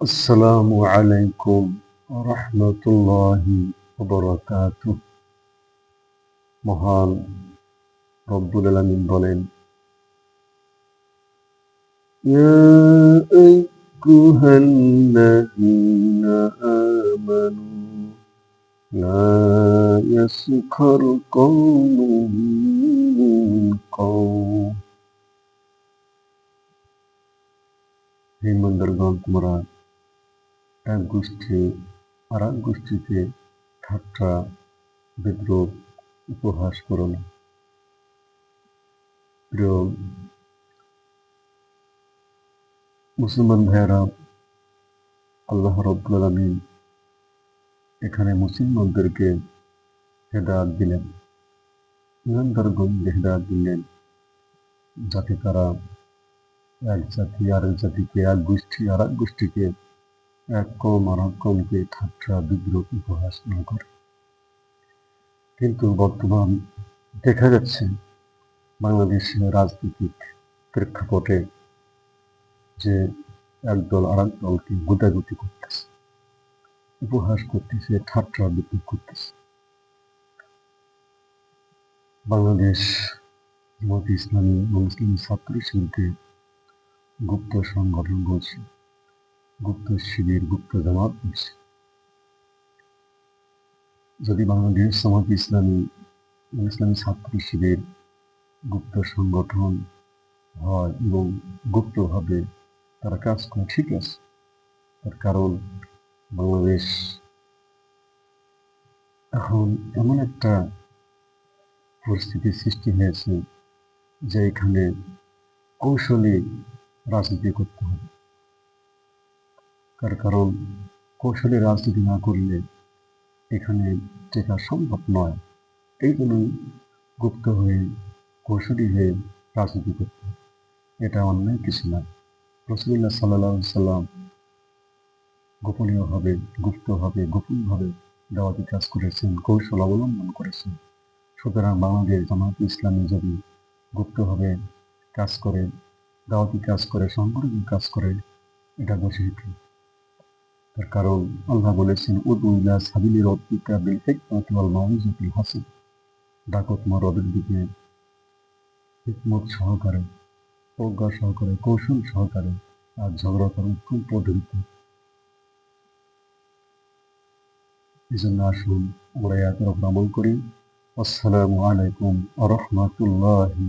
আসসালামু আলাইকুম রহমতুল্লাহি ওবরাকাতু মহান রব্বুল আলামিন বলেন يا أيها الذين آمنوا لا يسخر قوم من قوم হে মন্দারগণ তোমরা এক গোষ্ঠী আর এক গোষ্ঠীকে ঠাট্টা, বিদ্রোহ, উপহাস করো না। প্রিয় মুসলমান ভাইয়েরা, আল্লাহ রব্বুল আলমিন এখানে মুসলমানদেরকে হেদায়ত দিলেন। ইমানদারগণকে হেদায়ত দিলেন যাতে তারা এক জাতি আর এক জাতিকে, এক গোষ্ঠী আর এক গোষ্ঠীকে এক কমকে ঠাট্টা, বিদ্রোহ, উপহাস না করে। কিন্তু বর্তমান দেখা যাচ্ছে বাংলাদেশের রাজনৈতিক প্রেক্ষাপটে যে একদল আর এক দলকে গোটাগুটি করতেছে, উপহাস করতেছে, ঠাট্টা বিদ্রোহ করতেছে। বাংলাদেশ ইসলামী এবং ইসলামী ছাত্র শিল্পে গুপ্ত সংগঠন বলছে গুপ্ত শিবির, গুপ্ত জামাত যদি বাংলাদেশ সমাজ ইসলামী ইসলামী ছাত্র শিবির, গুপ্ত সংগঠন হয় এবং গুপ্তভাবে তারা কাজ করে, ঠিক আছে। তার কারণ বাংলাদেশ এখন এমন একটা পরিস্থিতির সৃষ্টি হয়েছে যে এখানে কৌশলী রাজনীতি করতে হবে। তার কারণ কৌশলে রাজনীতি না করলে এখানে টেকা সম্ভব নয়। এই জন্যই গুপ্ত হয়ে কৌশলী হয়ে রাজনীতি করতে এটা অন্যায় কিছু না। রসুল্লাহ সাল্লাহ সাল্লাম গোপনীয়ভাবে, গুপ্তভাবে, গোপনভাবে দাওয়াতি কাজ করেছেন, কৌশল অবলম্বন করেছেন। সুতরাং বাংলাদেশ জামাত ইসলামী যদি গুপ্তভাবে কাজ করে, দাওয়াতি কাজ করে সংগঠন কাজ করে, এটা দোষিত তার কারণ আল্লাহ বলেছেন উদুল্লাহ সাবিলি রব্বিকা বিল হাসান। রবের দিকে সহকারে, প্রজ্ঞা সহকারে, কৌশল সহকারে, আর ঝগড়া করার উত্তম পদ্ধতিতে। এই জন্য আসুন, আমরা এতের ওপর আমল করি। আসসালামু আলাইকুম আ রহমতুল্লাহি